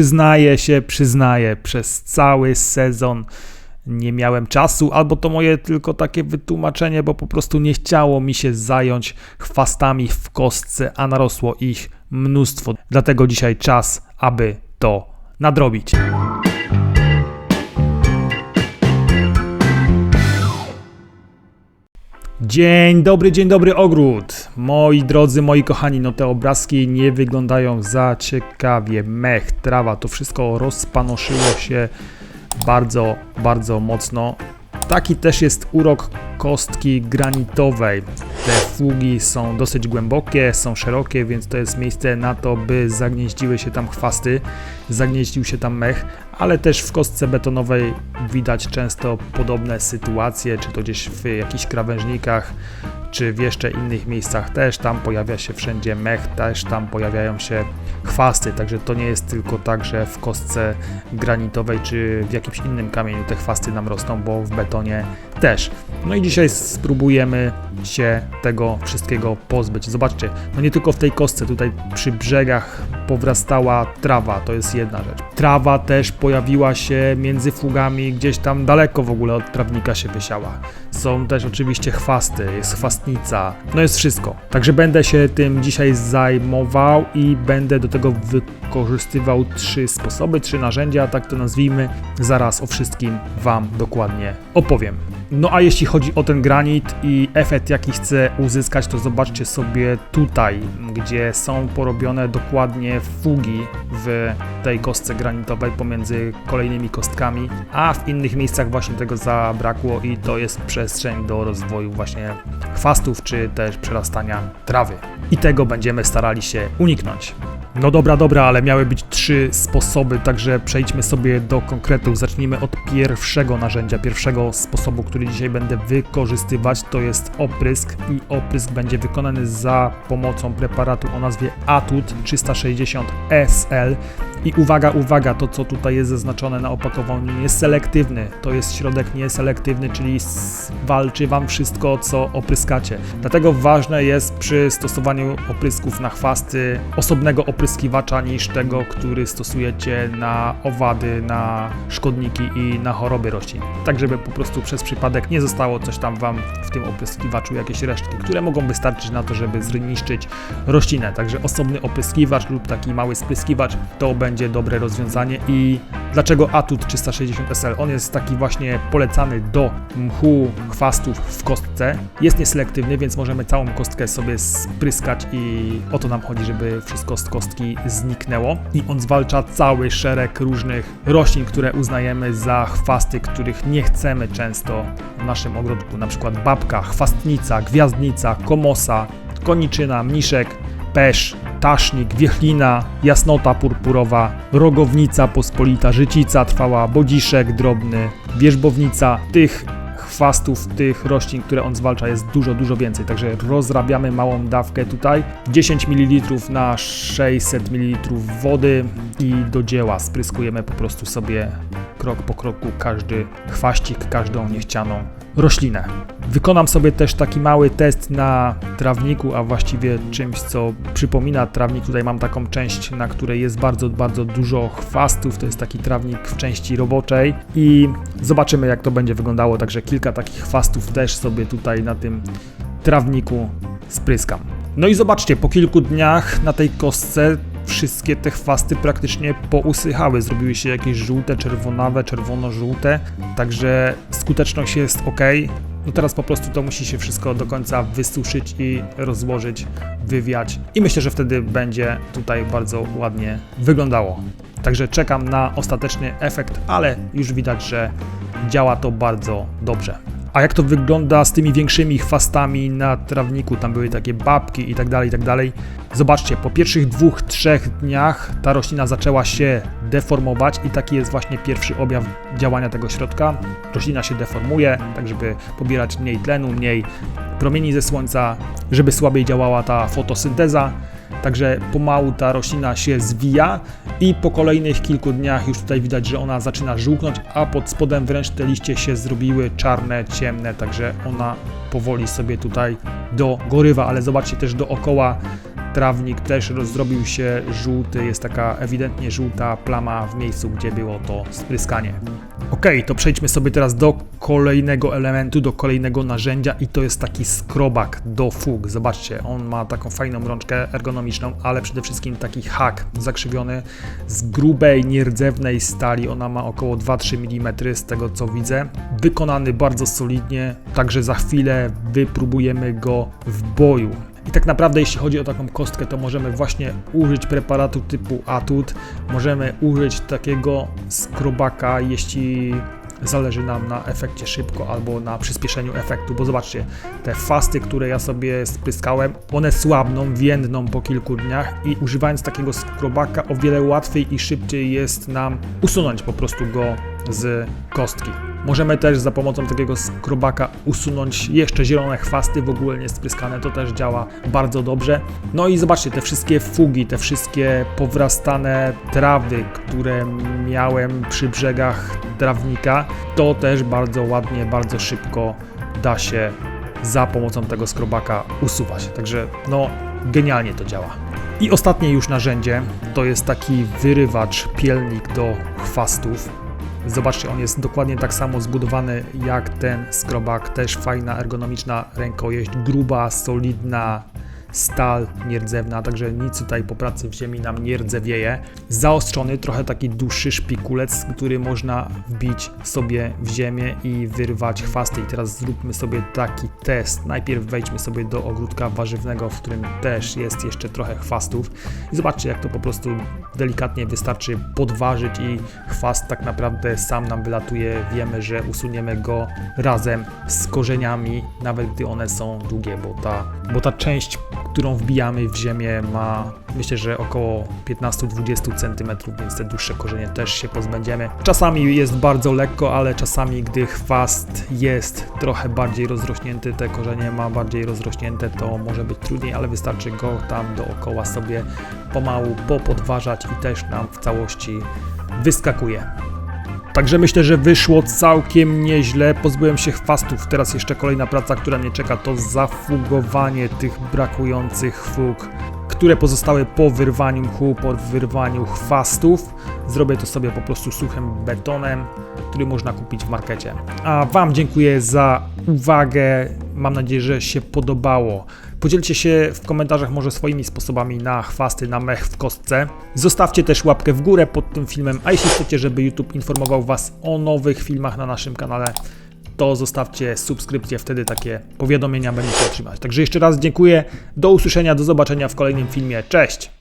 przyznaję się, przyznaję, przez cały sezon nie miałem czasu, albo to moje tylko takie wytłumaczenie, bo po prostu nie chciało mi się zająć chwastami w kostce, a narosło ich mnóstwo. Dlatego dzisiaj czas, aby to nadrobić. Dzień dobry, dzień dobry ogród. Moi drodzy, moi kochani, no te obrazki nie wyglądają za ciekawie. Mech, trawa, to wszystko rozpanoszyło się bardzo, bardzo mocno. Taki też jest urok kostki granitowej. Te są dosyć głębokie, są szerokie, więc to jest miejsce na to, by zagnieździły się tam chwasty, zagnieździł się tam mech, ale też w kostce betonowej widać często podobne sytuacje, czy to gdzieś w jakichś krawężnikach, czy w jeszcze innych miejscach też tam pojawia się wszędzie mech, też tam pojawiają się chwasty, także to nie jest tylko tak, że w kostce granitowej czy w jakimś innym kamieniu te chwasty nam rosną, bo w betonie też. No i dzisiaj spróbujemy się tego wszystkiego pozbyć. Zobaczcie, no nie tylko w tej kostce, tutaj przy brzegach powrastała trawa, to jest jedna rzecz. Trawa też pojawiła się między fugami, gdzieś tam daleko w ogóle od trawnika się wysiała. Są też oczywiście chwasty, jest chwastnica, no jest wszystko. Także będę się tym dzisiaj zajmował i będę do tego wykorzystywał trzy sposoby, trzy narzędzia, tak to nazwijmy. Zaraz o wszystkim Wam dokładnie opowiem. No a jeśli chodzi o ten granit i efekt jaki chcę uzyskać, to zobaczcie sobie tutaj, gdzie są porobione dokładnie fugi w tej kostce granitowej pomiędzy kolejnymi kostkami, a w innych miejscach właśnie tego zabrakło i to jest przestrzeń do rozwoju właśnie chwastów czy też przerastania trawy. I tego będziemy starali się uniknąć. No dobra, dobra, ale miały być trzy sposoby, także przejdźmy sobie do konkretów. Zacznijmy od pierwszego narzędzia, pierwszego sposobu, który dzisiaj będę wykorzystywać, to jest oprysk i oprysk będzie wykonany za pomocą preparatu o nazwie Atut 360 SL. I uwaga, uwaga, to co tutaj jest zaznaczone na opakowaniu jest selektywny. To jest środek nieselektywny, czyli walczy Wam wszystko, co opryskacie. Dlatego ważne jest przy stosowaniu oprysków na chwasty osobnego opryskiwacza niż tego, który stosujecie na owady, na szkodniki i na choroby roślin. Tak, żeby po prostu przez przypadek nie zostało coś tam Wam w tym opryskiwaczu, jakieś resztki, które mogą wystarczyć na to, żeby zniszczyć roślinę. Także osobny opryskiwacz lub taki mały spryskiwacz to będzie będzie dobre rozwiązanie i dlaczego Atut 360 SL? On jest taki właśnie polecany do mchu, chwastów w kostce. Jest nieselektywny, więc możemy całą kostkę sobie spryskać i o to nam chodzi, żeby wszystko z kostki zniknęło. I on zwalcza cały szereg różnych roślin, które uznajemy za chwasty, których nie chcemy często w naszym ogrodku, na przykład babka, chwastnica, gwiazdnica, komosa, koniczyna, mniszek, pesz, tasznik, wiechlina, jasnota purpurowa, rogownica pospolita, życica trwała, bodziszek drobny, wierzbownica. Tych chwastów, tych roślin, które on zwalcza jest dużo, dużo więcej. Także rozrabiamy małą dawkę tutaj. 10 ml na 600 ml wody i do dzieła. Spryskujemy po prostu sobie krok po kroku każdy chwaścik, każdą niechcianą roślinę. Wykonam sobie też taki mały test na trawniku, a właściwie czymś, co przypomina trawnik. Tutaj mam taką część, na której jest bardzo, bardzo dużo chwastów. To jest taki trawnik w części roboczej i zobaczymy, jak to będzie wyglądało. Także kilka takich chwastów też sobie tutaj na tym trawniku spryskam. No i zobaczcie, po kilku dniach na tej kostce wszystkie te chwasty praktycznie pousychały, zrobiły się jakieś żółte, czerwonawe, czerwono-żółte, także skuteczność jest ok. No teraz po prostu to musi się wszystko do końca wysuszyć i rozłożyć, wywiać i myślę, że wtedy będzie tutaj bardzo ładnie wyglądało. Także czekam na ostateczny efekt, ale już widać, że działa to bardzo dobrze. A jak to wygląda z tymi większymi chwastami na trawniku? Tam były takie babki i tak dalej, i tak dalej. Zobaczcie, po pierwszych dwóch, trzech dniach ta roślina zaczęła się deformować i taki jest właśnie pierwszy objaw działania tego środka. Roślina się deformuje, tak żeby pobierać mniej tlenu, mniej promieni ze słońca, żeby słabiej działała ta fotosynteza. Także pomału ta roślina się zwija i po kolejnych kilku dniach już tutaj widać, że ona zaczyna żółknąć, a pod spodem wręcz te liście się zrobiły czarne, ciemne, także ona powoli sobie tutaj dogorywa, ale zobaczcie też dookoła trawnik też zrobił się żółty, jest taka ewidentnie żółta plama w miejscu, gdzie było to spryskanie. Ok, to przejdźmy sobie teraz do kolejnego elementu, do kolejnego narzędzia i to jest taki skrobak do fug. Zobaczcie, on ma taką fajną rączkę ergonomiczną, ale przede wszystkim taki hak zakrzywiony z grubej, nierdzewnej stali. Ona ma około 2-3 mm z tego co widzę. Wykonany bardzo solidnie, także za chwilę wypróbujemy go w boju. I tak naprawdę, jeśli chodzi o taką kostkę, to możemy właśnie użyć preparatu typu Atut. Możemy użyć takiego skrobaka, jeśli zależy nam na efekcie szybko albo na przyspieszeniu efektu, bo zobaczcie, te fasty, które ja sobie spryskałem, one słabną, więdną po kilku dniach i używając takiego skrobaka o wiele łatwiej i szybciej jest nam usunąć po prostu go z kostki. Możemy też za pomocą takiego skrobaka usunąć jeszcze zielone chwasty, w ogóle nie spryskane, to też działa bardzo dobrze. No i zobaczcie, te wszystkie fugi, te wszystkie powrastane trawy, które miałem przy brzegach trawnika, to też bardzo ładnie, bardzo szybko da się za pomocą tego skrobaka usuwać. Także no, genialnie to działa. I ostatnie już narzędzie to jest taki wyrywacz, pielnik do chwastów. Zobaczcie, on jest dokładnie tak samo zbudowany jak ten skrobak. Też fajna, ergonomiczna rękojeść, gruba, solidna stal nierdzewna, także nic tutaj po pracy w ziemi nam nie rdzewieje. Zaostrzony, trochę taki dłuższy szpikulec, który można wbić sobie w ziemię i wyrwać chwasty. I teraz zróbmy sobie taki test. Najpierw wejdźmy sobie do ogródka warzywnego, w którym też jest jeszcze trochę chwastów. I zobaczcie, jak to po prostu delikatnie wystarczy podważyć i chwast tak naprawdę sam nam wylatuje. Wiemy, że usuniemy go razem z korzeniami, nawet gdy one są długie, bo ta, bo ta część, którą wbijamy w ziemię ma myślę, że około 15-20 cm, więc te dłuższe korzenie też się pozbędziemy. Czasami jest bardzo lekko, ale czasami gdy chwast jest trochę bardziej rozrośnięty, te korzenie ma bardziej rozrośnięte, to może być trudniej, ale wystarczy go tam dookoła sobie pomału popodważać i też nam w całości wyskakuje. Także myślę, że wyszło całkiem nieźle. Pozbyłem się chwastów. Teraz jeszcze kolejna praca, która mnie czeka, to zafugowanie tych brakujących fug, które pozostały po wyrwaniu mchu, po wyrwaniu chwastów. Zrobię to sobie po prostu suchym betonem, który można kupić w markecie. A Wam dziękuję za uwagę. Mam nadzieję, że się podobało. Podzielcie się w komentarzach może swoimi sposobami na chwasty, na mech w kostce. Zostawcie też łapkę w górę pod tym filmem, a jeśli chcecie, żeby YouTube informował Was o nowych filmach na naszym kanale, to zostawcie subskrypcję, wtedy takie powiadomienia będziecie otrzymać. Także jeszcze raz dziękuję, do usłyszenia, do zobaczenia w kolejnym filmie. Cześć!